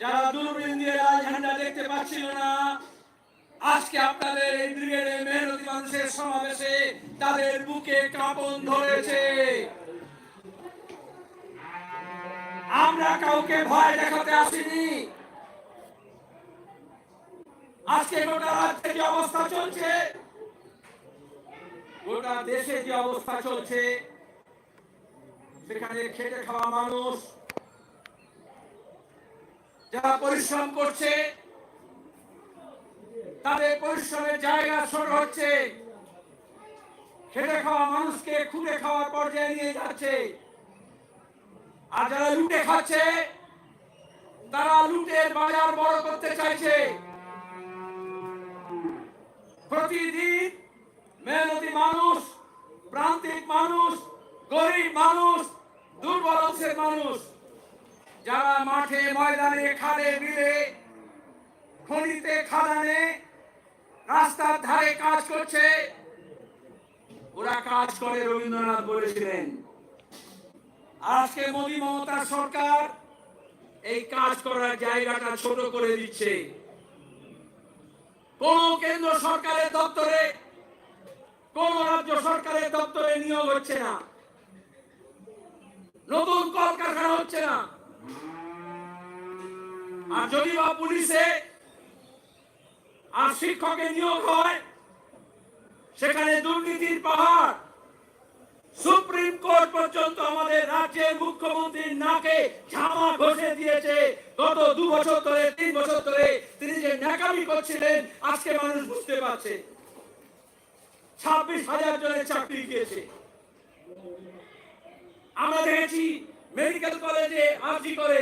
যারা দূরবীন দিয়ে লাল ঝান্ডা দেখতে পাচ্ছিল না, আজকে আপনাদের এই ব্রিগেডে মেহনতি মানুষের সমাবেশে তাদের বুকে কাঁপন ধরেছে। আমরা কাউকে ভয় দেখাতে আসিনি। আজকে গোটা রাজ্যে যে অবস্থা চলছে? গোটা দেশে যে অবস্থা চলছে? সেখানে খেটে খাওয়া মানুষ যারা পরিশ্রম করছে, তাদের পরিশ্রমের জায়গা ছোট হচ্ছে। খেটে খাওয়া মানুষকে খুঁড়ে খাওয়ার পর্যায়ে নিয়ে যাচ্ছে। আর যারা লুটে খাচ্ছে, তারা লুটের বাজার বড় করতে চাইছে। প্রতিদিন মেহনতি মানুষ, প্রান্তিক মানুষ, গরিব মানুষ, দুর্বল অংশের মানুষ যারা মাঠে ময়দানে খালে বিলে খনিতে খাদানে রাস্তার ধারে কাজ করছে, ওরা কাজ করে রবীন্দ্রনাথ বলেছিলেন। আজকে মোদী মমতার সরকার এই কাজ করার জায়গাটা ছোট করে দিচ্ছে। কোন কেন্দ্র সরকারের দপ্তরে, কোন রাজ্য সরকারের দপ্তরে নিয়োগ হচ্ছে না। নতুন কলকারখানা হচ্ছে না। আর যদি বা পুলিশে আর শিক্ষকের নিয়োগ হয়, সেখানে দুর্নীতির পাহাড়। সুপ্রিম কোর্ট পর্যন্ত আমাদের রাজ্যের মুখ্যমন্ত্রীর নাকে ঝামা ঘষে দিয়েছে। গত দু বছর ধরে, তিন বছর ধরে তিনি যে ন্যাকামি করছিলেন, আজকে মানুষ বুঝতে পারছে। ছাব্বিশ হাজার জনের চাকরি গিয়েছে। আমরা দেখেছি মেডিকেল কলেজে আর্জি করে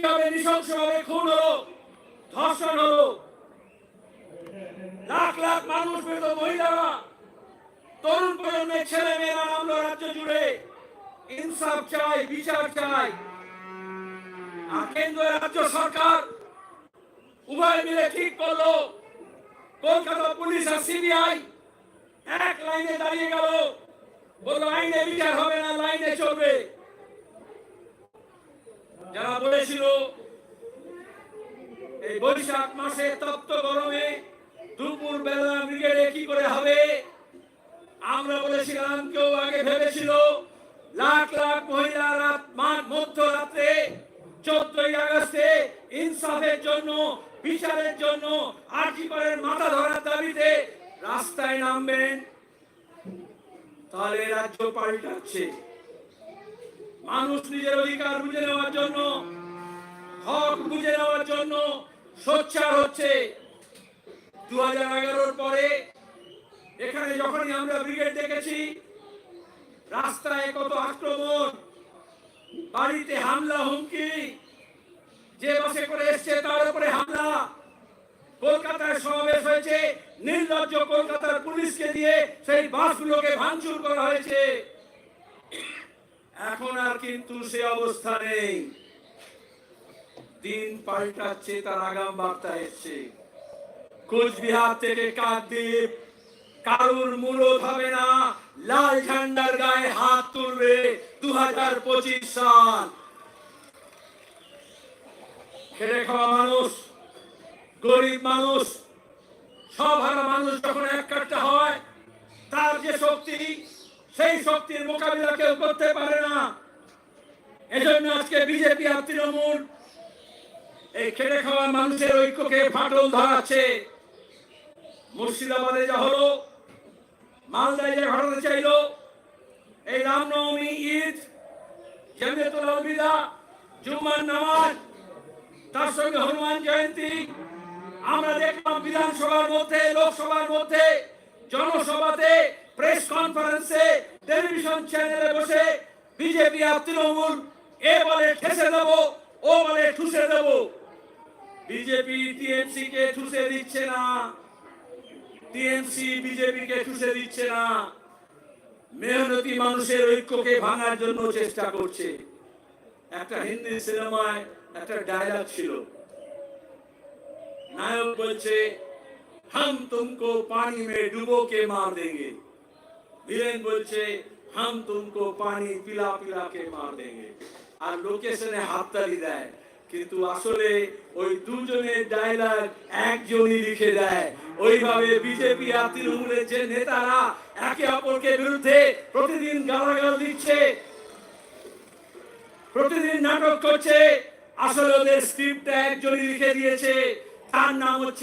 কীভাবে নৃশংসভাবে খুন হলো, ধর্ষণ হলো। লাখ লাখ মানুষ মৃত মহিলারা, তরুণ প্রজন্মের ছেলে মেয়েরা নামলো রাজ্য জুড়ে ইনসাফ চাই, বিচার চাই। আর কেন্দ্র রাজ্য সরকার উভয় মিলে ঠিক করল, কলকাতা পুলিশ আর সিবিআই এক লাইনে দাঁড়িয়ে গেল, বলল, আইনে বিচার হবে না, লাইনে চলবে। যারা বলেছিল, এই বৈশাখ মাসে তপ্ত গরমে দুপুর বেলা ব্রিগেডে কি করে হবে? আমরা বলেছিলাম, কেউ আগে ভেবেছিল, লাখ লাখ মহিলা রাত মা- মধ্যরাত্রে চোদ্দই আগস্টে ইনসাফের জন্য, বিচারের জন্য আর্জি করেন মাথা ধরার দাবিতে রাস্তায় নামবেন। তাহলে রাজ্য পাল্টাচ্ছে। মানুষ নিজের অধিকার বুঝে নেওয়ার জন্য, হক বুঝে নেওয়ার জন্য সোচ্চার হচ্ছে। দু হাজার এগারোর পরে এখানে যখনই আমরা ব্রিগেড দেখেছি, রাস্তায় কত আক্রমণ, বাড়িতে হামলা, হুমকি, যে বাসে করে এসছে তার উপরে হামলা। কলকাতায় সমাবেশ হয়েছে, নির্লজ্জ কলকাতার পুলিশকে দিয়ে সেই বাসগুলোকে ভাঙচুর করা হয়েছে। এখন আর কিন্তু সে অবস্থা নেই। দিন পাল্টাচ্ছে, তার আগাম বার্তা এসছে। কোচবিহার থেকে কাকদ্বীপ, কারুর মূলত হবে না। লাল ঝান্ডার গায়ে হাত তুলবে দু হাজার পঁচিশ সাল। খেটে খাওয়া মানুষ, গরিব মানুষ, সব মানুষ যখন একটা হয়, তার যে শক্তি সেই শক্তির মোকাবিলা কেউ করতে পারে না। এজন্য আজকে বিজেপি আর তৃণমূল এই খেটে খাওয়া মানুষের ঐক্যকে ফাটল ধরাচ্ছে। মুর্শিদাবাদে যা হলো, মালদায় যে ঘটাতে চাইলো, এই রামনবমী ঈদ জমিয়তুল আলবিদা জুম্মার নামাজ, তার সঙ্গে হনুমান জয়ন্তী। আমরা দেখলাম বিধানসভার মধ্যে, লোকসভার মধ্যে, জনসভাতে প্রেস কনফারেন্সে টেলিভিশন চ্যানেলে বসে বিজেপি আর তৃণমূল এ বলে ঠেসে দেবো ও বলে ঠুসে দেবো বিজেপি টিএমসি কে ঠুসে দিচ্ছে না টিএমসি বিজেপি কে ঠুসে দিচ্ছে না মেহনতি মানুষের ঐক্যকে ভাঙার জন্য চেষ্টা করছে একটা হিন্দি সিনেমায় একটা ডায়লগ ছিল नायक বলছে हम तुमको पानी में डुबो के मार देंगे বীরেন বলছে, হাম তুমি পানি পিলা পিলা কে মার দেঙ্গে। আর লোকেশনে হাততালি দেয়। কিন্তু আসলে ওই দুজনের ডায়লগ একজনই লিখে দেয়। ওইভাবে বিজেপি আর তৃণমূলের যে নেতারা একে অপরকে বিরুদ্ধে প্রতিদিন গালাগাল দিচ্ছে, প্রতিদিন নাটক করছে, আসলে ওদের স্ক্রিপ্টটা একজনই লিখে দিয়েছে। তার নাম হচ্ছে